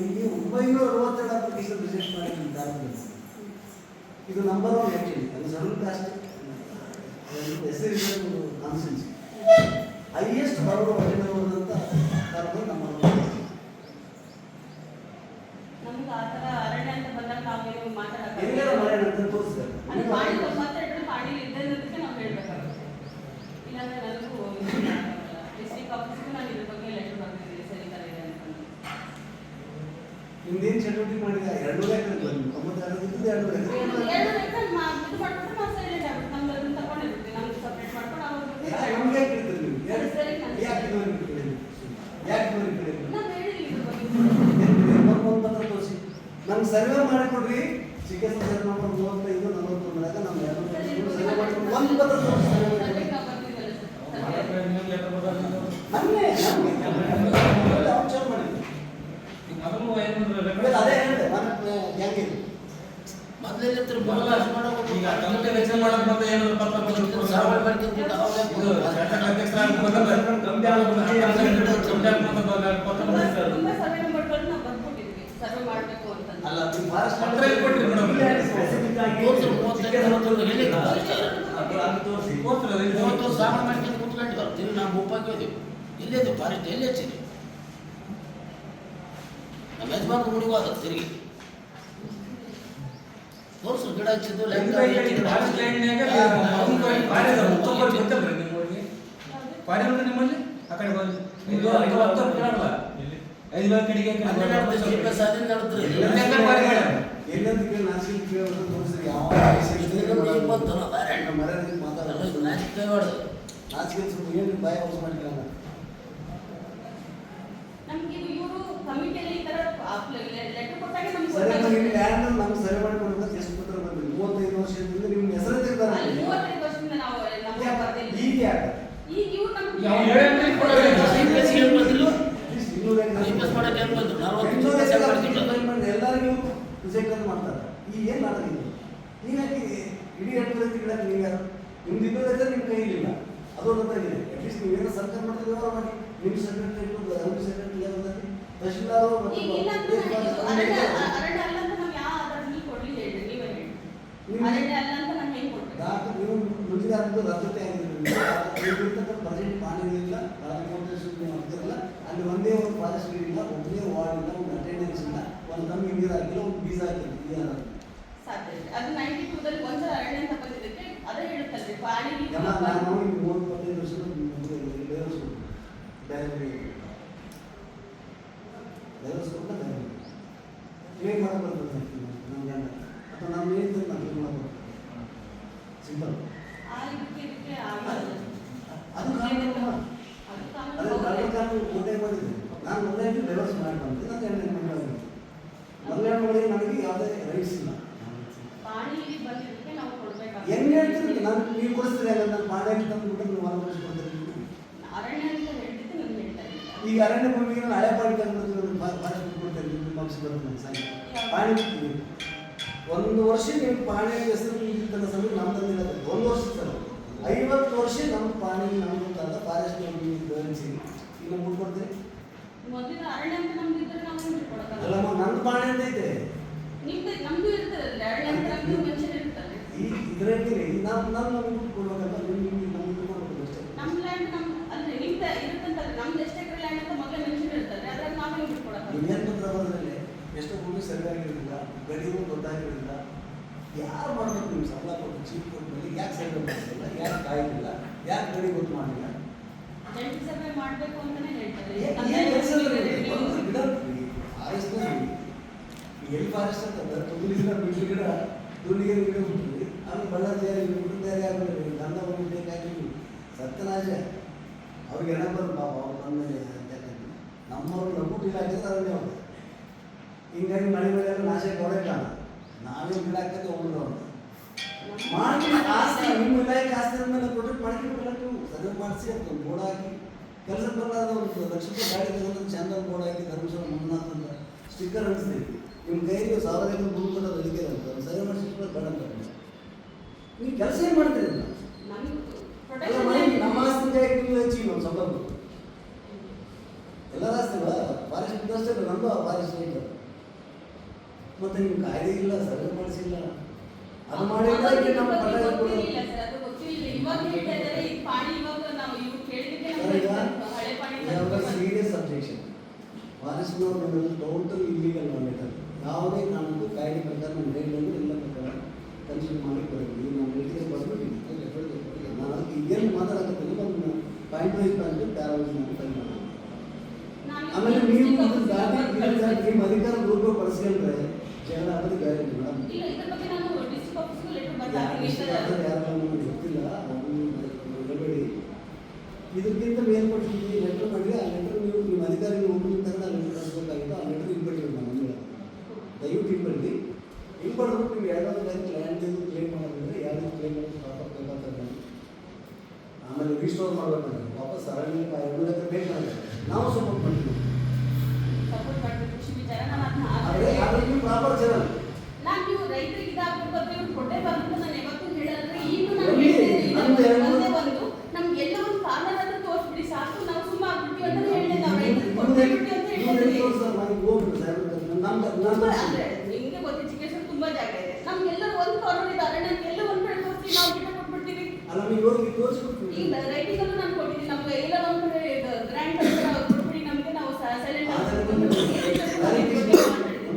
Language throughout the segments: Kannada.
ಇಲ್ಲಿ ಒಂಬೈನೂರ ಅರವತ್ತೆರಡು ಅಪ್ಲಿಕೇಶನ್ ರಿಜಿಸ್ಟರ್ ಮಾಡಿದ್ದಾರೆ ಇದು ನಂಬರ್ ಒನ್ ಆ್ಯಕ್ಚುಲಿ ಅದು ಸಣ್ಣ ಕಾಸ್ಟ್ ಹೆಸರು ಕಾನ್ಸೆನ್ಸ್ ಹೈಯೆಸ್ಟ್ ಬಡವರು ಹೊರಗಿನವರಂತ ನಂಬರ್ ನಮ್ಮ ನಮ್ಗೆ ಆ ಥರ ಅರಣ್ಯ ಅಂತ ಬಂದಾಗ ನಾವೇನು ಎಲ್ಲರ ಮಾತಾಡೋದು ಮಾಡೋಣ ಅಂತ ತೋರಿಸ್ತಾರೆ ಅದು ಪಾಣಿ ತೊಂಬತ್ತೆರಡು ಪಾಣಿ ಇದೆ ಅನ್ನೋದಕ್ಕೆ ನಾವು ಹೇಳ್ಬೇಕಾಗುತ್ತೆ ಇಲ್ಲಾಂದ್ರೆ ನನಗೂ ಡಿಸ್ಟ್ರಿಕ್ಟ್ ಆಫೀಸ್ಗೂ ನಾನು ಇದ್ರ ಬಗ್ಗೆ ಲೆಟರ್ ಬರ್ತಿದ್ದೀನಿ ಸರಿ ಥರ ಇದೆ ಅಂತ ನಿಮ್ದೇನು ಚಟುವಟಿಕೆ ಮಾಡಿದ ಎರಡು ಎಕರೆ ತೊಂಬತ್ತೆರಡು ಇದ್ದದ್ದು ಎರಡು ಎಕರೆ ಎರಡು ಎಕರೆ ಮಾ ಇದು ಮಾಡ್ಬಿಟ್ಟು ನಾವು ಸೈಲೆಂಟ್ ಆಗ್ಬಿಟ್ಟು ನಮ್ದು ಅದನ್ನ ತಗೊಂಡಿರ್ತೀವಿ ನಮ್ದು ಸಪ್ರೇಟ್ ಮಾಡ್ಕೊಂಡು ಯಾ- ಅವ್ರು ನಮ್ಗೆ ಯಾಕೆ ಇರ್ತದೆ ನೀವು ಅದು ಸರಿ ನಾನು- ಯಾಕೆ ಇದುವರೆಗೆ ಇಟ್ಕೊಂಡಿದ್ದೀರಿ? ಯಾಕೆ ಇದುವರೆಗೆ ಇಟ್ಕೊಂಡಿದ್ದೀರಿ? ನಾವು ಮಾಡಿದ ಎರಡು ಬಗ್ಗೆ ಒಂದು ಪತ್ರ ತೋರಿಸಿ. ನಮ್ಗೆ ಸರ್ವೆ ಮಾಡಿಕೊಡ್ರಿ. ಚಿಕಿತ್ಸೆ ಸರ್ವೆ ಮೂವತ್ತೈದು ನಲವತ್ತೊಂದರಾಗ ನಮ್ಮ ಎರಡು ಸರ್ವೆ ಮಾಡಿಕೊಡ್ರಿ ಒಂದು ಪತ್ರ ತೋರಿಸಿ. ಸರ್ವೆಗೆ ನಾವು ಬರ್ತೀವಲ್ಲ ಸರ್ ಸರ್ವೆ ನನ್ನೇ ನನ್ನೇ ಆಪ್ಷನ್ ಮಾಡಿದ್ವಿ ಆಮೇಲೆ ಅದೇ ಹೇಳಿದೆ ನಾನು ಹೆಂಗೆ ಮೊದಲೆಲ್ಲ ತಿರುಗಿ ಬರಲ್ಲ. ಅಷ್ಟು ಮಾಡೋದು ಈಗ ಕಮಿಟಿ ಮಾಡೋದು ಏನಾದ್ರು ಪತ್ರ ಬಂದ್ರು ಶಾಸಕ ಅಧ್ಯಕ್ಷ ಕಮಿಟಿ ಕಮಿಟಿ ಪತ್ರ ಅಲ್ಲ ನೀವು ಫಾರೆಸ್ಟ್ ಪತ್ರ ಎಲ್ಲಿ ಕೊಟ್ರಿ ಮೇಡಮ್? ಸ್ಪೆಸಿಫಿಕ್ ಆಗಿ ತೋರ್ಸು, ಮೂವತ್ತೈದು, ನಲವತ್ತೊಂದು ಎಲ್ಲಿದೆ? ಅದು ಅದು ತೋರಿಸಿ. ಕೋತ್ರ ಇದು. ಮೂವತ್ತು ಸಾವಯವ ಮಾಡ್ಕೊಂಡು ಕೂತ್ಕೊಂಡಿದ್ದಾರೆ. ತಿರುಗಿ ನಾವು ಮುಪ್ಪಾಗಿ ಹೋದೆವು ಎಲ್ಲಿದೆ ಫಾರೆಸ್ಟ್ ಎಲ್ಲಿ ಹಚ್ಚಿದೆ ನಮ್ಮ ಯಜಮಾನ ಹುಡುಗ ಅದ ತಿರುಗಿ. ತೋರ್ಸು ಗಿಡ ಹಚ್ಚಿದ್ದು ನಿಮ್ಮಲ್ಲಿ? ಆ ಕಡೆ ಬಂದು. ಐದು ಕಡೆಗೆ ನಾಚಿಕೆ ಸ್ವಲ್ಪ ಏನು ಬಾಯ ವಾಸ ಮಾಡಿಲ್ಲ ನಮ್ಗೆ ಇವರು कमी ನುಡಿಗಾರದ್ದು ರದ್ದತೆ ಬಜೆಟ್ ಮಾಡಿರಲಿಲ್ಲ ರಾಜಕೋಟೇಶ್ವರ ನೀವು ಆಗ್ತಿರಲ್ಲ ಅಲ್ಲಿ ಒಂದೇ ಒಂದು ಫಾರೆಸ್ಟ್ ಇಲ್ಲ. ಒಂದೇ ವಾರ್ಡ್ ಇಲ್ಲ ಒಂದು ಅಟೆಂಡೆನ್ಸ್ ಇಲ್ಲ ಒಂದು ನಮ್ಗೆ ನೀರು ಹಾಕಿಲ್ಲ ಒಂದು ಬೀಜ ಹಾಕಿಲ್ಲ ಯಾರು ಸಾಧ್ಯ. ಅದು ನೈಂಟಿ ಟೂದಲ್ಲಿ ಒಂದ್ಸಲ ಅರಣ್ಯ ಅದೇ ನಾನು ಮೂವತ್ತು ಇಪ್ಪತ್ತೈದು ವರ್ಷದ ದೇವಸ್ಕೊಂಡು ಕ್ಲೀನ್ ನಮ್ಮ ಗಂಡ ಅಥವಾ ನಾವು ಏನು ನಾವು ಕ್ಲೀನ್ ಮಾಡಬೇಕು. ಸಿಂಪಲ್ ಆ ಇದಕ್ಕೆ ಇದಕ್ಕೆ ಆಗಲ್ಲ ಅದು ಕಾನೂನು ಅದು ಅದೇ ಕಾನೂನು ಕಳ್ಳರ ಹೌದು. ಕಾನೂನು ಮುಂದೆ ಮಾಡಿದ್ದೆ ನಾನು ಮೊದಲೇ ಡೆವಲಪ್ ಮಾಡಿ ಬಂದೆ ನಾನು ಎರಡನೇ ಮಕ್ಕಳು ಮೊದಲನೇ ಮಗಳಿಗೆ ನನಗೆ ಯಾವುದೇ ರೈಟ್ಸ್ ಇಲ್ಲ ಪ್ರಾಣಿ ಇಲ್ಲಿ ಬಂದಿದ್ದಕ್ಕೆ ನಾವು ಕೊಡ್ಬೇಕಾಗುತ್ತೆ ಹೆಂಗೆ ಹೇಳ್ತೀರಿ ನಾನು ನೀವು ಕೊಡಿಸ್ತೀರಿ ಅಲ್ಲ ಕೂಡ ಪಾಂಡೆ ನೀವು ನಾನು ಈಗ ಅರಣ್ಯ ಭೂಮಿಗೆ ನಾನು ಹಳೆ ಪಾಣಿ ತಂದ್ಬಿಟ್ಟು ಪಾಣಿ ಕೊಡ್ತೇನೆ ನಿಮ್ಮ ಸಾಯಿ ಪಾಣಿ ಒಂದು ವರ್ಷ ನೀವು ಪಾಣಿ ಹೆಸರು ನಿಂತಿದ್ದಲ್ಲ ಸರ್ ನಮ್ಮ ತಂದಿಲ್ಲ. ಒಂದು ವರ್ಷ ಸರ್ ಐವತ್ತು ವರ್ಷ ನಮ್ಮ ಪಾಣಿ ನಮ್ಮ ತಂದ ಫಾರೆಸ್ಟ್ ಗಮನಿಸಿ ಈಗ ಮುಟ್ಕೊಡ್ತೀರಿ ಕೊಡ್ತೀರಿ? ಅಲ್ಲಮ್ಮ ನನ್ನ ಪಾಣಿ ಅಂತ ಐತೆ. ನಮ್ದು ಇರ್ತದಲ್ಲ ಇದರಲ್ಲಿ ನಾವು ನಾನು ನಮ್ಗೆ ನೀವು ನಿಮ್ಗೆ ಅಷ್ಟೇ ನಮ್ಮ ಲ್ಯಾಂಡ್ ನಮ್ಮ ಅಂದ್ರೆ ನಿಮ್ದು ಇರುತ್ತಂತಲ್ಲ ನಮ್ದು ಎಷ್ಟು ಎಕರೆ ಲ್ಯಾಂಡ್ ಅಂತ ಮೊದಲೇ ಮೆನ್ಷನ್ ಇರ್ತದೆ ಅದರಲ್ಲಿ ನಾವೇ ಇನ್ನೇನು ಎಷ್ಟೋ ಭೂಮಿ ಸರಿಯಾಗಿರಲಿಲ್ಲ ಗಡಿಗೂ ಗೊತ್ತಾಗಿರಲಿಲ್ಲ ಯಾರು ಮಾಡ್ಬೇಕು ನೀವು ಸಂಬಳ ಕೊಟ್ಟು ಚೀಪ್ ಕೊಟ್ಟು ಯಾಕೆ ಸರ್ವೆ ಮಾಡಿಲ್ಲ ಯಾಕೆ ಕಾಯಿಲ್ಲ ಯಾಕೆ ಗಡಿ ಗೊತ್ತು ಮಾಡಿಲ್ಲ? ಜಂಟಿ ಸರ್ವೆ ಮಾಡಬೇಕು ಅಂತಾನೆ ಹೇಳ್ತಾರೆ. ಫಾರೆಸ್ಟ್ ಅಂತ ತುಳಿಗಿರ ಬಿಡ್ಲಿ ಗಿಡ ತುಳಿಗಿರ ಗಿಡ ಜಾರಿ ಬಿಟ್ಟು ಬೇರೆ ಆಗಬೇಕು ಒಂದು ಬೇಕಾಗಿ ಸತ್ಯನಾಶ ಅವ್ರಿಗೆ ಏನ ಬರೋದು ಪಾಪ, ಅವ್ರು ಬಂದ. ನಮ್ಮವ್ರು ಲಘು ಇಲಾಖೆ ಅದನ್ನೇ ಅವ್ರು. ಹಿಂಗಾಗಿ ಮಳೆ ಮಳೆ ನಾಶ ಕೊಡೋಲ್ಲ ನಾವೇ ಗಿಡ ಹಾಕಕ್ಕೆ ಅವ್ರು. ಮಾಡಿ ಆಸ್ತಿ, ನಿಮ್ಮ ಇಲಾಖೆ ಆಸ್ತಿ ಮೇಲೆ ಕೊಟ್ಟರೆ ಮಾಡ್ಕೊಂಡ್ಬಿಡಲ್ಲ ನೀವು ಸರ್ವೆ ಮಾಡಿಸಿ ಅಂತ ಬೋರ್ಡ್ ಹಾಕಿ. ಕೆಲಸ ಬರಲಾದ ಒಂದು ಲಕ್ಷ ರೂಪಾಯಿ ಗಾಡಿ ತಗೊಂಡು ಚಂದ ಬೋರ್ಡ್ ಹಾಕಿ ಧರ್ಮಸ್ಥಳ ಅಂತ ಸ್ಟಿಕ್ಕರ್ ಅಂಟಿಸ್ತೀವಿ ನಿಮ್ಮ ಕೈಗೆ ಸಾವಿರ ಐದು ಭೂಮಿ ಕೊಡೋದು ಅದಕ್ಕೆ ಅಂತ ಸರಿ ಮಾಡಿಸಿ ಬೇಡ ಅಂತ. ನೀವು ಕೆಲಸ ಏನು ಮಾಡ್ತೀರಿ ಅದನ್ನ? ನಮ್ದು ಅಲ್ಲ. ಮಾಡಿ ನಮ್ಮ ಆಸ್ತಿ ಜಾಗಕ್ಕೆ ಒಂದು ಸಂಬಂಧ ಎಲ್ಲ ಆಸ್ತಿ ಫಾರೆಸ್ಟ್ ಅಷ್ಟೇ ನಮ್ಮದು ಫಾರೆಸ್ಟ್ ಇಲ್ಲ ಮತ್ತೆ ನಿಮ್ಗೆ ಕಾಯ್ದೆ ಇಲ್ಲ ಸರ್ವೆ ಮಾಡಿಸಿಲ್ಲ. ಅದು ಮಾಡಿದ್ರೆ ನಮ್ಮ ಸೀರಿಯಸ್ ಅಬ್ಜೆಕ್ಷನ್ ಫಾರೆಸ್ಟ್ನವ್ರು ನಿಮ್ಮಲ್ಲಿ ಟೋಟಲ್ ಇಲ್ಲಿಗಲ್ ಮಾಡಿದ್ದಾರೆ ಯಾವುದೇ ಕಾರಣಕ್ಕೂ ಕಾಯ್ದೆ ಪ್ರಕಾರ ನಮ್ಮ ಇಲ್ಲ ಪ್ರಕಾರ ಕನ್ಸಿಡರ್ ಮಾಡಿ ಬರಬೇಕು ಈಗ ನಾವು ಮೆಡಿಕಲ್ ಬರ್ಬಿಟ್ಟಿದ್ದೀನಿ ನಾನು ಅದಕ್ಕೆ ಈಗೇನು ಮಾತಾಡಕತ್ತೀನಿ ಒಂದು ಪಾಯಿಂಟ್ ವೈಸ್ ಪಾಯಿಂಟ್ ಪ್ಯಾರಾವೈಸ್ ಮಾಡಿ ಫೈಲ್ ಮಾಡೋಣ ಆಮೇಲೆ ನೀವು ಒಂದು ಗಾಡಿ ನಿಮ್ಮ ಅಧಿಕಾರ ದುರುಪಯೋಗ ಪಡಿಸ್ಕೊಂಡ್ರೆ ಜಗಳ ಆಗೋದು ಗ್ಯಾರಂಟಿ ಮೇಡಮ್ ಇಲ್ಲ ಇದ್ರ ಬಗ್ಗೆ ನಾನು ಡಿಸ್ಟ್ರಿಕ್ಟ್ ಆಫೀಸ್ಗೂ ಲೆಟರ್ ಬರ್ತಾ ಯಾರು ಇಷ್ಟ ಆಗ್ತದೆ ಯಾರು ನಮ್ಗೆ ಗೊತ್ತಿಲ್ಲ ಅವ್ರನ್ನ ಹೇಳಬೇಡಿ ಇದಕ್ಕಿಂತ ಮೇಲ್ಪಟ್ಟಿದ್ದು ಲೆಟರ್ ಮಾಡಿ ಆ ಲೆಟರ್ ನೀವು ನಿಮ್ಮ ಅಧಿಕಾರಿಗಳು ಒಬ್ಬರು ತಗೊಂಡು ಆ ಲೆಟರ್ ಕಳಿಸ್ಬೇಕಾಗಿತ್ತು ಆ ಲೆಟರ್ ಹಿಂಪಡಿ ನಮ್ಮ ಮನೆಗೆ ದಯವಿಟ್ಟು ಹಿಂಪಡಿ ಹಿಂಪಡ್ಬಿಟ್ಟು ನೀವು ಎರಡೊಂದು ಟೈಮ್ ಲ್ಯಾಂಡ್ ಕ್ಲೇಮ್ ಮಾಡೋದಂದ್ರೆ ಎರಡು ಕ್ಲೇಮ್ ಮಾಡೋದು ಪ್ರಾಪರ್ ಬೇಕಾಗ್ತದೆ ಆಮೇಲೆ ರಿಸ್ಟೋರ್ ಮಾಡ್ಬೇಕಂದ್ರೆ ವಾಪಸ್ ಅರಣ್ಯ ಎರಡು ಲೆಕ್ಕ ಬೇಕಾದ್ರೆ ನಾವು ಸಪೋರ್ಟ್ ಮಾಡ್ತೀವಿ ಸಪೋರ್ಟ್ ಮಾಡಬೇಕು ಕೃಷಿ ವಿಚಾರ ನಾನು ಆದರೆ ಅದನ್ನ ಆದರೆ ನೀವು ಪ್ರಾಪರ್ ಚಾನಲ್ ನಾನು ನೀವು ರೈತರಿಗೆ ಇದಾಗಬೇಕು ಅಂತ ಇವ್ರು ಕೊಟ್ಟೆ ಬಂದು ನಾನು ಯಾವತ್ತೂ ಹೇಳೋದ್ರೆ ಈಗಲೂ ನಾನು ಎಲ್ಲಿ? ಹೇಳ್ತೇನೆ ಇದು ನಮ್ದು ಎರಡು- ಒಂದೇ ಒಂದು ನಮ್ಗೆ ಎಲ್ಲ ಒಂದು ಕಾರ್ನರ್ ಹತ್ರ ತೋರಿಸ್ಬಿಡಿ ಸಾಕು ನಾವು ಸುಮ್ಮ ಆಗ್ಬಿಡ್ತೀವಿ ಅಂತ ಹೇಳಿದೆ ನಾವು ರೈತರಿಗೆ ನೀವು ಕೊಟ್ಬಿಡ್ತೀವಿ ಅಂತ ನೀವು ಹೇಳಿದ್ವಿ ತೋರಿಸಲ್ಲ ನನಗೆ ಹೋಗ್ಬಿಡು ಸಾಹೇಬ್ರ ನಮ್ಮ ತುಂಬಾ ನಮ್ಮ ಅಂದ್ರೆ ನಿಮ್ಗೆ ಗೊತ್ತಿ ಚಿಕಿತ್ಸೆ ತುಂಬಾ ಜಾಗ ಇದೆ ನಮ್ಗೆಲ್ಲರೂ ಒಂದು ಕಾರ್ನರ್ ಇದೆ ಅರಣ್ಯಕ್ಕೆ ಎಲ್ಲ ಒಂದ್ ಕಡೆ ತೋರಿಸ್ತೀವಿ ನಾವು ಗಿಡ ಕೊಟ್ಬಿಡ್ತೀವಿ ಅಲ್ಲ ನೀವು ಹೋಗಿ ತೋರಿಸ್ಬಿಡ್ತೀವಿ ಈಗ ರೈಟಿಂಗಲ್ಲೂ ನಾನು ಕೊಟ್ಟಿದ್ದೀನಿ ನಮ್ಗೆ ಎಲ್ಲ ಒಂದ್ ಕಡೆ ಗ್ರ್ಯಾಂಡ್ ಕೊಟ್ಬಿಡಿ ನಮ್ಗೆ ನಾವು ಸೈಲೆಂಟ್ ಆದರೆ ಒಂದು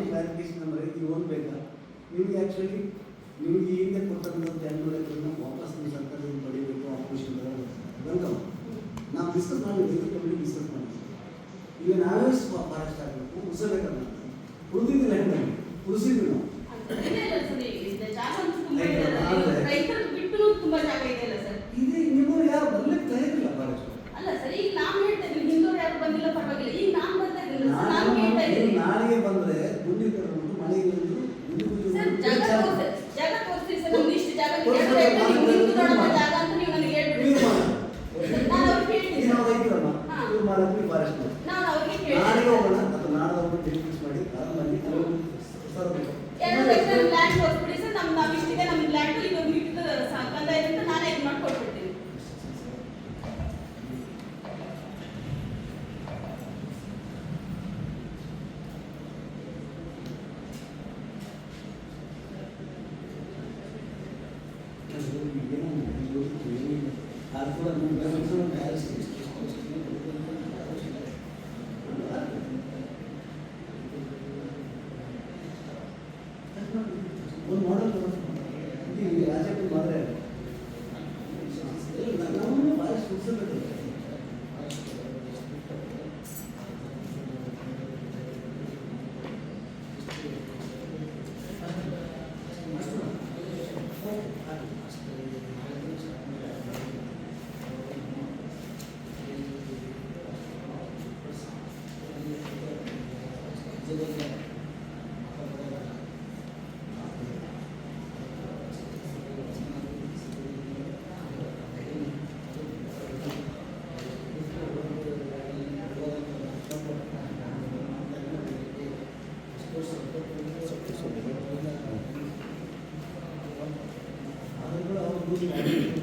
ಕ್ಲಾರಿಫಿಕೇಶನ್ ಒಂದು ರೈತರಿಗೆ ಓದಬೇಕಾ? ನಿಮಗೆ ಆ್ಯಕ್ಚುಲಿ ನಿಮಗೆ ಈ ಹಿಂದೆ ಎರಡು ಲೆಕ್ಕವನ್ನು ವಾಪಸ್ ನೀವು ಸರ್ಕಾರದಿಂದ ಪಡಿಬೇಕು ಆಪರೇಷನ್ ವೆಲ್ಕಮ್ ನಾವು ಡಿಸ್ಕಸ್ ಮಾಡಿ ರೈತರ ಕಮಿಟಿ ಡಿಸ್ಕಸ್ ಮಾಡಿದ್ವಿ ಈಗ ನಾವೇ ಫಾರೆಸ್ಟ್ ಆಗಬೇಕು ಉಳಿಸಬೇಕಲ್ಲ ಉಳಿದಿದ್ದು ಹೆಂಗೆ ಉಳಿಸಿದ್ವಿ ನಾವು ಜಾಗ ಅಂತೂ ತುಂಬಾ ಇದೆ ಅಲ್ಲ. ರೈತರು ಬಿಟ್ಟು ತುಂಬಾ ಜಾಗ ಇದೆ ಅಲ್ಲ ಸರ್ ಇದು ನಿಮ್ಮವ್ರು ಯಾರು ಬರ್ಲಿಕ್ಕೆ ತಯಾರಿಲ್ಲ ಫಾರೆಸ್ಟ್ ಅಲ್ಲ ಸರ್ ಈಗ ನಾನು ಹೇಳ್ತಾ ಇದ್ದೀನಿ ಹಿಂದೂರು ಯಾರು ಬಂದಿಲ್ಲ ಪರವಾಗಿಲ್ಲ ಈಗ ನಾನು ಬರ್ತಾ ಇದ್ದೀನಿ ನಾನು ಕೇಳ್ತಾ ನಾನು ಇದ್ದೀನಿ ನಾಳೆಗೆ ಬಂದ್ರೆ ಗುಂಡಿ ಕಟ್ಕೊಂಡು ಮಳೆಗೆ ಬಂದು ಗುಂಡಿ ಗುಂಡಿ ಸರ್ ಗುಂಡಿ ಜಾಗ ಚಾಲು. ತೋರ್ಸಿ ಜಾಗ ತೋರಿಸ್ತೀವಿ ಸರ್ ನಮ್ದು ಇಷ್ಟು ಜಾಗ ಇದೆ. ತೋರ್ಸಿ, ಎರಡು ಎಕರೆ ನಾನು ನಿಮ್ಗೆ ನಿಮ್ದು ನೋಡೋ ನಾನು ಜಾಗ ಅಂತ ನೀವು ನನಗೆ ಹೇಳ್ಬಿಡಿ ನೀವು ಮಾಡಿ. ನಾನು ಅವ್ರಿಗೆ ಹೇಳ್ತೀನಿ ಈಗ ನಾವು ರೈತರಲ್ಲ ಹಾ. ಇವ್ರು ಮಾಡಕ್ಕೆ ಫಾರೆಸ್ಟ್ ಮಾಡಿ ನಾನು ಅವ್ರಿಗೆ ನಾಳೆಗೆ ಕೇಳ್ತೀನಿ ಹೋಗೋಣ ಅಥವಾ ನಾಳೆ ಹೋಗ್ಬಿಟ್ಟು ಡಿಸ್ಕಸ್ ಮಾಡಿ ಆರಾಮಾಗಿ ನಾವು ತರಬೇಕು. ಎರಡು ಎಕರೆ ಲ್ಯಾಂಡ್ ಕೊಟ್ಬಿಡಿ ಸರ್ ನಮ್ ನಾವ್ ಇಷ್ಟಿದೆ ನಮ್ ಲ್ಯಾಂಡ್ ಇದು ಮಿಕ್ಕಿದ ಕಂದಾಯ ಅಂತ ನಾನೇ ಇದು ಮಾಡಿ ಕೊಟ್ಬಿಡ್ತೀನಿ ಅದು ಕೂಡ ನಮ್ಮ tudo que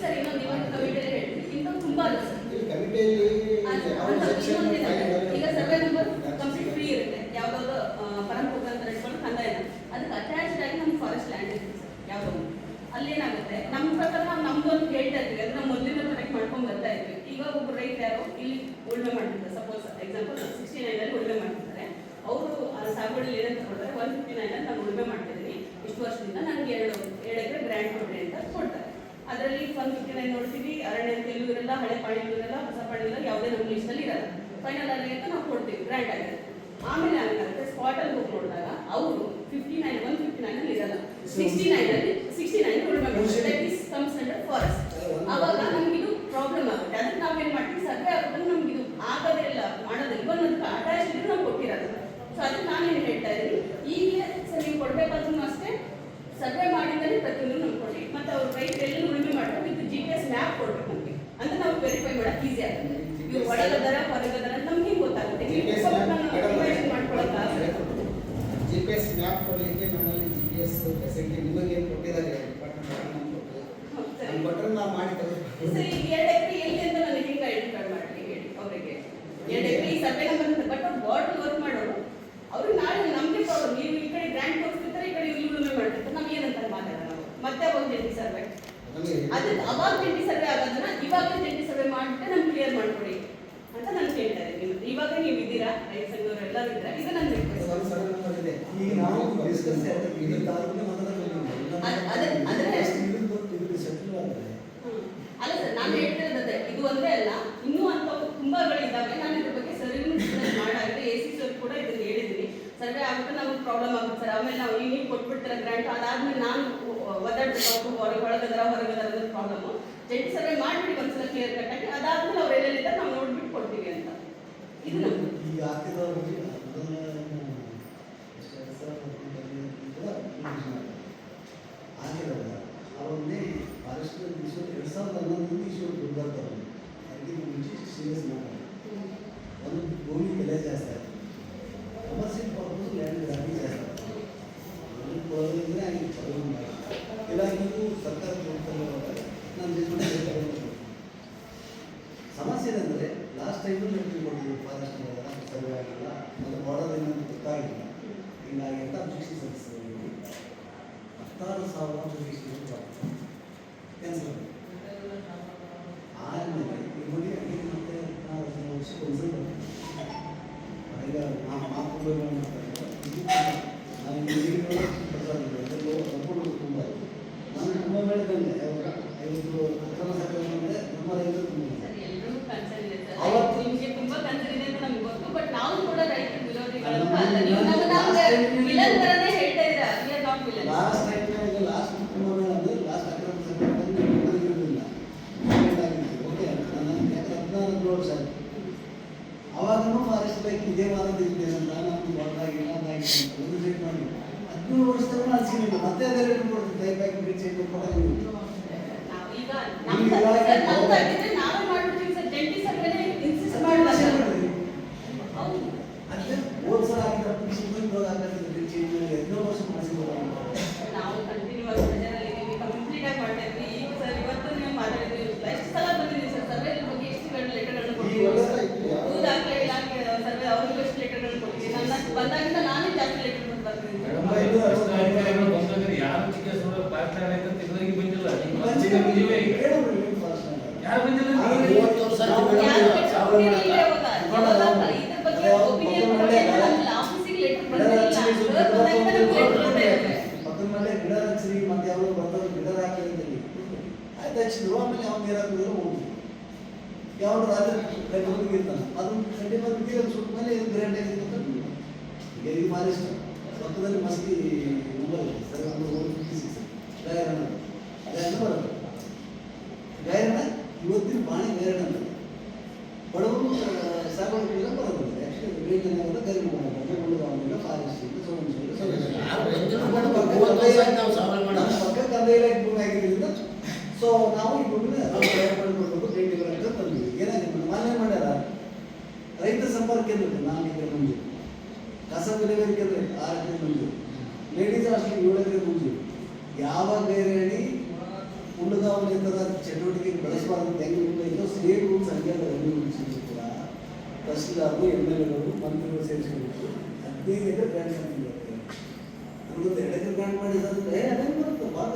ಸರ್ ಇನ್ನೊಂದು ಇವಾಗ ಕಮಿಟಿಯಲ್ಲಿ ಹೇಳ್ತೀನಿ ಇಂಥ ತುಂಬಾ ಅಲ್ಲ ಸರ್ ಈಗ ಸರ್ವೆ ನಂಬರ್ ಕಂಪ್ಲೀಟ್ ಫ್ರೀ ಇರುತ್ತೆ ಯಾವ್ದಾದ್ರು ಪರಂಪರೆ ಅಂತ ಇಟ್ಕೊಂಡು ಕಂದಾಯ ಅದಕ್ಕೆ ಅಟ್ಯಾಚ್ಡ್ ಆಗಿ ನಮ್ಗೆ ಫಾರೆಸ್ಟ್ ಲ್ಯಾಂಡ್ ಇರುತ್ತೆ ಸರ್ ಯಾವುದೋ ಒಂದು ಅಲ್ಲೇನಾಗುತ್ತೆ ನಮ್ಮ ಪ್ರಕಾರ ನಾವು ನಮ್ದು ಅಂತ ಹೇಳ್ತಾ ಇರ್ತೀವಿ ಅಂದ್ರೆ ನಾವು ಮೊದಲಿಂದ ಕನೆಕ್ಟ್ ಮಾಡ್ಕೊಂಡು ಬರ್ತಾ ಇದ್ವಿ ಈಗ ರೈತ ಯಾರೋ ಇಲ್ಲಿ ಉಳ್ಮೆ ಮಾಡ್ತಿದ್ದಾರೆ. ಸಪೋಸ್ ಎಕ್ಸಾಂಪಲ್ ಸಿಕ್ಸ್ಟಿ ನೈನಲ್ಲಿ ಉಳ್ಮೆ ಮಾಡ್ತಿದ್ದಾರೆ. ಅವರು ಸಾಗುವಳಿಲಿ ಏನಂತ ಕೊಡ್ತಾರೆ ಒನ್ ಫಿಫ್ಟಿ ನೈನಲ್ಲಿ ನಾನು ಉಳ್ಮೆ ಮಾಡ್ತಿದ್ದೀನಿ. ಇಷ್ಟು ವರ್ಷದಿಂದ ನನಗೆ ಎರಡು ಎರಡು ಎಕರೆ ಗ್ರ್ಯಾಂಡ್ ಕೊಡಿ ಅಂತ ಕೊಡ್ತಾರೆ. ಅದರಲ್ಲಿ ಒನ್ ಫಿಫ್ಟಿ ನೈನ್ ನೋಡ್ತೀವಿ. ಅರಣ್ಯ ಎಲ್ಲೂ ಇರಲ್ಲ ಹಳೆ ಪಾಣಿ ಇರಲ್ಲ ಹೊಸ ಪಾಣಿ ಇರಲ್ಲ ಯಾವುದೇ ನಮ್ಮ ಲಿಸ್ಟಲ್ಲಿ ಇರಲ್ಲ. ಫೈನಲ್ ಆಗಿ ಅಂತ ನಾವು ಕೊಡ್ತೀವಿ. ಗ್ರ್ಯಾಂಡ್ ಆಗಿದೆ ಆಮೇಲೆ ಏನಾಗುತ್ತೆ? ಸ್ಪಾಟಲ್ಲಿ ಹೋಗಿ ನೋಡಿದಾಗ ಅವರು fifty nine one fifty nine ಅಲ್ಲಿ ಇರಲ್ಲ ಸಿಕ್ಸ್ಟಿ ನೈನ್ ಅಲ್ಲಿ sixty nine comes under forest ಅವಾಗ ನಮಗಿದು ಪ್ರಾಬ್ಲಮ್ ಆಗುತ್ತೆ. ಅದಕ್ಕೆ ನಾವೇನು ಮಾಡ್ತೀವಿ? ಇದು ಆಗೋದೇ ಇಲ್ಲ ಮಾಡೋದು ಇವನ್ ಅದಕ್ಕೆ ಅಟ್ಯಾಚ್ ಇದ್ರೆ ನಾವು ಕೊಟ್ಟಿರೋದು. ಸೊ ಅದಕ್ಕೆ ನಾನೇನು ಹೇಳ್ತಾ ಇದ್ದೀನಿ? ಈಗಲೇ ಸರ್ ನೀವು ಕೊಡಬೇಕಾದ್ರೂ ಅಷ್ಟೇ ಸರ್ವೆ ಮಾಡಿದ್ರೆ ಪ್ರತಿಯೊಂದು ನಮ್ಗೆ ಕೊಡಿ. ಮತ್ತೆ ಅವ್ರ ರೈತ ಎಲ್ಲ ಉಳುಮೆ ಮಾಡಬೇಕು with G P S map ಕೊಡ್ಬೇಕು ನಮಗೆ. ಅಂದ್ರೆ ನಾವು ವೆರಿಫೈ ಮಾಡೋಕೆ ಈಸಿ ಆಗುತ್ತೆ. ಇವ್ರು ಒಳಗದರ ಹೊರಗದರ ನಮ್ಗೆ ಹೆಂಗ್ ಗೊತ್ತಾಗುತ್ತೆ ಜಿ ಪಿ ಎಸ್ ಮ್ಯಾಪ್ ಕೊಡಲಿಕ್ಕೆ ನಮ್ಮಲ್ಲಿ ಜಿ ಪಿ ಎಸ್ ಫೆಸಿಲಿಟಿ ನಿಮಗೆ ಏನು ಕೊಟ್ಟಿದ್ದಾರೆ. ಡಿಪಾರ್ಟ್ಮೆಂಟ್. ಕೊಟ್ಟರೆ ನಾವು ಮಾಡಿ ಸರ್, ಈಗ ಎರಡು ಎಕರೆ ಎಲ್ಲಿ ಅಂತ ನನಗೆ ಹೆಂಗೆ ಐಡೆಂಟಿಫೈ ಮಾಡಲಿ ಹೇಳಿ ಅವರಿಗೆ ಎರಡು ಎಕರೆ ಸರ್ವೆ ನಂಬರ್ ಅಂತ ಬಟ್ ಅವ್ರು ಬಾರ್ಡರ್ ವರ್ಕ್ ಮಾಡೋರು ಅವರು ನಾಳೆ ನಮಗೆ ಪ್ರಾಬ್ಲಮ್ ನೀವು ಈ ಕಡೆ ಗ್ರ್ಯಾಂಡ್ ತೋರಿಸ್ತಿರ್ತಾರೆ ಈ ಕಡೆ ಇಲ್ಲಿ ಉಳುಮೆ ಮಾಡ್ತಿರ್ತಾರೆ ಏನಂತ ಮಾತಾಡೋಣ ಮತ್ತೆ ಅವಾಗ ಜಂಟಿ ಸರ್ವೆ ಅದು ಅವಾಗ ಜಂಟಿ ಸರ್ವೆ ಆಗೋದನ್ನ ಇವಾಗ ಜಂಟಿ ಸರ್ವೆ ಮಾಡಿಬಿಟ್ಟು ನಮ್ಗೆ ಕ್ಲಿಯರ್ ಮಾಡ್ಕೊಡಿ ಅಂತ ನಾನು ಕೇಳ್ತಾ ಇದ್ದೀನಿ ಇವಾಗ ನೀವು ಇದ್ದೀರಾ ರೈತ ಸಂಘದವ್ರು ಎಲ್ಲರೂ ಇದ್ದೀರಾ ಇದು ನನ್ನ. ಅಲ್ಲ ಸರ್ ನಾನು ಹೇಳ್ತಿರೋದು ಅದೇ ಇದು ಒಂದೇ ಅಲ್ಲ ಇನ್ನೂ ಅಂತ ತುಂಬಾಗಳಿದ್ದಾವೆ ನಾನು ಇದ್ರ ಬಗ್ಗೆ ಸರಿನೂ ಡಿಸ್ಕಸ್ ಮಾಡಾಗಿದೆ ಎ ಸಿ ಸರ್ ಕೂಡ ಇದನ್ನ ಹೇಳಿದ್ದೀನಿ ಆಗುತ್ತೆ ನಮ್ಗೆ ಪ್ರಾಬ್ಲಮ್ ಆಗುತ್ತೆ ಸರ್. ಆಮೇಲೆ ನಾವು ಈಗ ಕೊಟ್ಬಿಡ್ತೀರ ಗ್ರಾಂಟ್ ಅದಾದ್ಮೇಲೆ ನಾನು ಒದ್ದಾಡ್ಬೇಕು ಹೊರಗೆ, ಒಳಗದರ ಹೊರಗದರ ಅನ್ನೋದು ಪ್ರಾಬ್ಲಮ್ ಜಂಟಿ ಸರ್ವೆ ಮಾಡಿಬಿಡಿ ಒಂದ್ಸಲ ಕ್ಲಿಯರ್ ಕಟ್ ಆಗಿ, ಅದಾದ್ಮೇಲೆ ಅವ್ರು ಎಲ್ಲೆಲ್ಲಿದ್ದಾರೆ ನಾವು ನೋಡ್ಬಿಟ್ಟು ಕೊಡ್ತೀವಿ ಅಂತ. ಇದು ನಮ್ದು ಈಗ ಹಾಕಿದವ್ರಿಗೆ ಅದನ್ನ ಎಷ್ಟು ಎರಡು ಸಾವಿರದ ಹದಿನೆಂಟರಲ್ಲಿ ಆಗಿರೋಲ್ಲ ಅವನ್ನೇ ಫಾರೆಸ್ಟ್ ಇಶ್ಯೂ ಎರಡು ಸಾವಿರದ ಹನ್ನೊಂದರಲ್ಲಿ ಇಶ್ಯೂ ದುಡ್ಡು ಬರ್ತಾರೆ ಅದಕ್ಕೆ ಮುಂಚೆ ಸೀರಿಯಸ್ ಮಾಡಿ ಒಂದು ಭೂಮಿ ಬೆಲೆ ಜಾಸ್ತಿ ಆಯ್ತು ಕಮರ್ಷಿಯಲ್ ಪರ್ಪಸ್ ಲ್ಯಾಂಡ್ ವ್ಯಾಲ್ಯೂ ಜಾಸ್ತಿ ಆಯ್ತು ಅದನ್ನು ಕೊಡೋದಿದ್ರೆ ಹಂಗೆ ಪ್ರಾಬ್ಲಮ್ ಇಲ್ಲ ನೀವು ಸರ್ಕಾರ ಕೊಡ್ತಾರೆ ನಾನು ಜಜ್ಮೆಂಟ್ ಸಮಸ್ಯೆ ಏನಂದರೆ ಲಾಸ್ಟ್ ಟೈಮು ನಾವು ಕೊಟ್ಟಿದ್ದೀವಿ ಫಾರೆಸ್ಟ್ ಸರ್ವೆ ಆಗಿಲ್ಲ ಮತ್ತು ಬಾರ್ಡರ್ ಏನಂತ ಗೊತ್ತಾಗಿಲ್ಲ ಹೀಗಾಗಿ ಅಂತ ಅಬ್ಜೆಕ್ಷನ್ ಸಲ್ಲಿಸಿದ್ದೀವಿ ಹತ್ತಾರು ಸಾವಿರ ಅಬ್ಜೆಕ್ಷನ್ ಕ್ಯಾನ್ಸಲ್ ಆಮೇಲೆ ಇವಾಗ ಅದೇ ಮತ್ತೆ ನಾವು ವರ್ಷಕ್ಕೆ ಒಂದ್ಸಲ ಬರ್ತೀವಿ. ಈಗ ನಾವು ಮಾತುಗಳು ನಾವು ನೀರು ಅದರಲ್ಲೂ ಸಂಪೂರ್ಣ ತುಂಬ ನಾನು ತುಂಬ ಬೆಳೆದಂಗೆ ಐವತ್ತು ಅಕ್ರಮ ಸಕ್ರಮ ಅಂದರೆ ನಮ್ಮ ರೈತರು ತುಂಬ ಸರ್ ಎಲ್ರಿಗೂ ಕನ್ಸರ್ನ್ ಇದೆ ಸರ್ ಅವತ್ತು- ನಿಮ್ಗೆ ತುಂಬಾ ಕನ್ಸರ್ನ್ ಇದೆ ಅಂತ ನಮ್ಗೆ ಗೊತ್ತು ಬಟ್ ನಾವು ಕೂಡ ರೈತರ ವಿರೋಧಿಗಳಂತ ನಮ್ಮ- ಅಲ್ಲ ನೀವು ನಮ್ಮ ನಮ್ಮ last time ವಿಲನ್ ತರನೇ ಹೇಳ್ತಾ ಇದ್ದೀರಾ we are not villain last time ಈಗ ಲಾಸ್ಟ್ ಕುಂಭಮೇಳ ಅಂದರೆ ಲಾಸ್ಟ್ ಅಕ್ರಮ ಸಕ್ರಮ ಇರಲಿಲ್ಲ ಓಕೆ ನಾನು ಯಾಕೆ ಹದಿನಾರು ವರ್ಷ ಆಯ್ತು ಅವಾಗನೂ ಫಾರೆಸ್ಟ್ ಲೈಕ್ ಇದೇ ವಾರದಿದ್ದೇನೆ ಅಂತ ನಾನು ಹೊರದಾಗಿಲ್ಲ ಅದಾಗಿಲ್ಲ ಅಂತ ಒಂದು ರೇಟ್ ಮಾಡಿ ಹದಿಮೂರು ವರ್ಷದಾಗ ನಾನು ಸಿಗಲಿಲ್ಲ ಮತ್ತೆ ಅದೇ ರೇಟ್ ಕೊಡ್ತೀನಿ ದಯ ಪ್ಯಾಕ್ ಚೇಂಜ್ ಕೊಡೋದು ನಾವು ಈಗ ನಿಮ್ಗೆ ನಮ್ದು ಇವಾಗ ಸರ್ ನಮ್ದು ಆಗಿದ್ರೆ ನಾವೇ ಮಾಡ್ಬಿಡ್ತೀವಿ ಸರ್ ಜಂಟಿ ಸರ್ವೆನೇ ಇನ್ಸಿಸ್ಟ್ ಮಾಡಲ್ಲ ಹೌದು ಅದೇ ಹೋದ್ ಸಲ ಆಗಿದ್ದ ಅಪ್ಲಿಕೇಶನ್ ಇವಾಗ ಆಗಿದ್ರೆ ಚೇಂಜ್ ಮಾಡಿ ಹದಿನೇಳು ವರ್ಷ ಮಾಡಿಸಿದ್ರು ನಾವು ಕಂಟಿನ್ಯೂ ಆಗಿ ಪ್ರೆಷರಲ್ಲಿ ಇದ್ದೀವಿ ಕಂಪ್ಲೀಟ್ ಆಗಿ ಮಾಡ್ತಾ ಇದ್ವಿ ಈಗ ಸರ್ ಇವತ್ತು ನೀವು ಮಾತಾಡಿದ್ವಿ ಎಷ್ಟು ಸಲ ಬಂದಿದ್ದೀವಿ ಸರ್ ಸರ್ವೆ ಬಗ್ಗೆ ಎಷ್ಟು ಲೆಟರ್ಗಳನ್ನು ಈ ವರ್ಷ ಕೊಟ್ಟಿದ್ದೀವಿ ಇತ್ತು. ಭೂ ದಾಖಲೆ ಇಲಾಖೆ ಸರ್ವೆ ಅವ್ರಿಗೂ ಎಷ್ಟು ಲೆಟರ್ಗಳನ್ನು ಕೊಟ್ಟಿದ್ದೀವಿ ನನ್ನ ಬಂದಾಗಿಂದ ನಾನೇ ಜಾಸ್ತಿ ಲೆಟರ್ ಬರ್ತಿದ್ದೀನಿ ಒಂಬೈನೂರ ಅರವತ್ತೈದು ಬಂದಾಗ ಯಾರು ಚಿಕಿತ್ಸೆ ಪಾತ್ರ ಅಂತ ಇದುವರೆಗೆ ಬಂದಿಲ್ಲ ಈಗ ಮತ್ತೆ ಬಂದಿವೆ ಈಗ. ಯಾರು ಬಂದಿಲ್ಲ ಆದ್ರೆ ಈಗ? ಮೂವತ್ತು ವರ್ಷ ಆಯ್ತು ಮೇಡಮ್. ಯಾರು ಇದು ಲೆಟರ್ ಸಾವಿರ ಕೊಟ್ಟಿಲ್ಲ ಇವಾಗ ಯಾವಾಗ ಇದ್ರ ಬಗ್ಗೆ ಒಪಿನಿಯನ್ ಕೊಟ್ಟಿಲ್ಲ ನಮ್ಮಲ್ಲಿ ಆಫೀಸಿಗೆ ಲೆಟರ್ ಬಂದಿಲ್ಲ ಸರ್ ಬಂದಾಗಿಂದ ನಮ್ಗೆ ಲೆಟರ್ ಬರ್ತಾ ಇದೆ ಪಕ್ಕದ ಮೇಲೆ ಗಿಡ ಹಚ್ಚಿರಿ ಮತ್ತೆ ಯಾವಾಗ ಬರ್ತಾರೆ ಗಿಡ ಹಾಕಿ ಅಂತೇಳಿ ಆಯ್ತು ಹಚ್ಚಿದ್ರು ಆಮೇಲೆ ಹೋಗುದು ಯಾವ ರಾಜ ಇರ್ತಾನೆ, ಅದು ಕಡ್ಡಿ ಬಂದು ನೀರು ಸುಟ್ಟ ಮೇಲೆ ಇದು ಗ್ರ್ಯಾಂಡ್ ಆಗಿದೆ ಈಗ ಇದು ಇಷ್ಟ ಪಕ್ಕದಲ್ಲಿ ಮಸ್ತಿ ಇದೆ. ಸರ್, ಒಂದು ಫಿಫ್ಟಿ ಸಿಕ್ಸ್ ಗಾಯರಣ ಗಾಯರಣ ಬರುತ್ತೆ. ಗಾಯರಣ ಇವತ್ತಿನ ಬಾಣಿ ಗಾಯರಣ ಅಂತ. ಬಡವರು ಸಾಗುವಳಿಗೆಲ್ಲ ಬರೋದಿಲ್ಲ. ಆ್ಯಕ್ಚುಲಿ ಆಗೋದು ಗರಿಮ ಮಾಡೋದು ಫಾರೆಸ್ಟ್ ಯಾರು ಬಂದಿಲ್ಲ ಮೇಡಮ್. ಮೂವತ್ತು ವರ್ಷ ಆಯ್ತು ನಾವು ಸಾವಿರ ಮಾಡೋದು. ಪಕ್ಕ ಕಂದೈಲ ಭೂಮಿ ಆಗಿರೋದ್ರಿಂದ ಸೊ ನಾವು ಇವಾಗ ನಾವು ತಯಾರು ಮಾಡಿಕೊಡ್ಬೇಕು ಭೇಟಿಗಳು ಅಂತ ತಂದ್ವಿ. ಮೇಡಮ್ ಮಾನ್ಯ ಮಾಡ್ಯಾರ? ರೈತ ಸಂಪರ್ಕ ಕೇಂದ್ರ ನಾಲ್ಕು ಎಕರೆ ಮಂಜೂರು ಕಸ ವಿಲೇವಾರಿ ಕೇಂದ್ರ ಆರು ಎಕರೆ ಮಂಜೂರು ಲೇಡೀಸ್ ಹಾಸ್ಟೆಲ್ ಏಳು ಎಕರೆ ಮಂಜೂರು ಯಾವ ಗೈರೇಣಿ ಹುಲ್ಲುಗಾವಲಿಂದ ಚಟುವಟಿಕೆ ಬೆಳೆಸಬಾರದು ಹೆಂಗೆ ಇಲ್ಲೋ ಸ್ಟೇಟ್ ರೂಲ್ಸ್ ಹಂಗೆ ಕೂಡ. ತಹಸೀಲ್ದಾರರು ಎಂ ಎಲ್ ಎಗಳು, ಮಂತ್ರಿಗಳು ಸೇರಿಸ್ಕೊಂಡು ಹದಿನೈದು ಎಕರೆ ಗ್ರಾಂಟ್ ಮಾಡ್ತಿದ್ದಾರೆ ನಮ್ಗೊಂದು ಎರಡು ಎಕರೆ ಗ್ರಾಂಟ್ ಮಾಡಿದ್ರೆ ಅದೇ ಬರುತ್ತೆ ಭಾಳ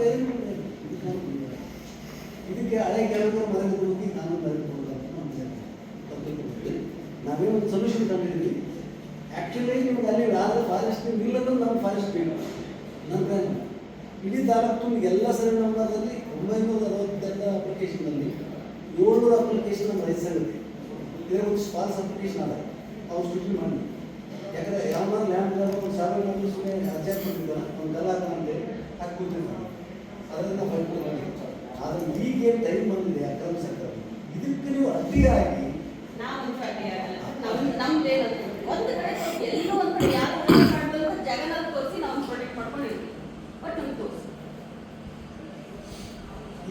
ಇದಕ್ಕೆ ಹಳೆ ಕೆಲವರು ಮನೆ ಹೋಗಿ ನಾನು ಬರೆದುಕೊಂಡು ನಾವೇ ಒಂದು ಸೊಲ್ಯೂಷನ್ ಕಂಡಿದ್ದೀವಿ ಆ್ಯಕ್ಚುಲಿ ನಿಮ್ಗೆ ಅಲ್ಲಿ ಆದರೆ ಫಾರೆಸ್ಟ್ ಇಲ್ಲದ ನಮ್ಮ ಫಾರೆಸ್ಟ್ ಬೇಕು ನಂತರ ಇಡೀ ತಾಲೂಕು ಎಲ್ಲ ಸರಿ ನಂಬರ್ದಲ್ಲಿ ಒಂಬೈನೂರ ಅರವತ್ತೆರಡು ಅಪ್ಲಿಕೇಶನಲ್ಲಿ ಏಳ್ನೂರು ಅಪ್ಲಿಕೇಶನ್ ನಮ್ಮ ರೈತ ಸಂಘಕ್ಕೆ ಇದೇ ಒಂದು ಸ್ಪಾಸ್ ಅಪ್ಲಿಕೇಶನ್ ಅದ ಅವ್ರು ಸೂಚನೆ ಮಾಡಿ ಯಾಕಂದ್ರೆ ಯಾವ ಲ್ಯಾಂಡ್ ಒಂದು ಸಾವಿರ ಸುಮ್ಮನೆ ಅರ್ಜೆಂಟ್ ಮಾಡಿದ್ದಾನೆ ಒಂದು ಗಲಾಟ ಈಗೇನು ಟೈಮ್ ಬಂದಿದೆ ಅಕ್ರಮ ಸಕ್ರಮ ಇದಕ್ಕೆ ನೀವು ಅಡ್ಡಿಯಾಗಿ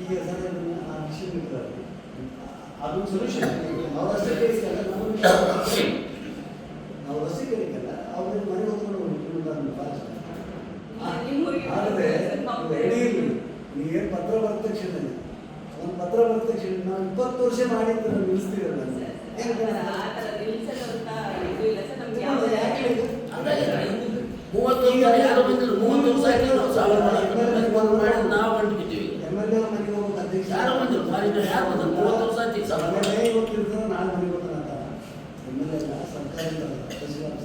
ಈಗ ಸರ್ ಆ ವಿಷಯ ಅದೊಂದು ಸೊಲ್ಯೂಷನ್ ಅವ್ರ ಅಷ್ಟೇ ಕೇಳಿಕಲ್ಲ ಅವ್ರ ಮನೆ ಹೊತ್ಕೊಂಡು ನಿಮ್ಮೂರಿಗೆ ಆದರೆ ನಾವು ಏನು ಪತ್ರ ಬರೆದ ತಕ್ಷಣ ಒಂದು ಪತ್ರ ಬಂದ ತಕ್ಷಣ ನಾವು ಇಪ್ಪತ್ತು ವರ್ಷ ಮಾಡಿದ್ದು ನಾವು ನಿಲ್ಲಿಸ್ತೀವಲ್ಲ ಸರ್ಕಾರ ಸಚಿವ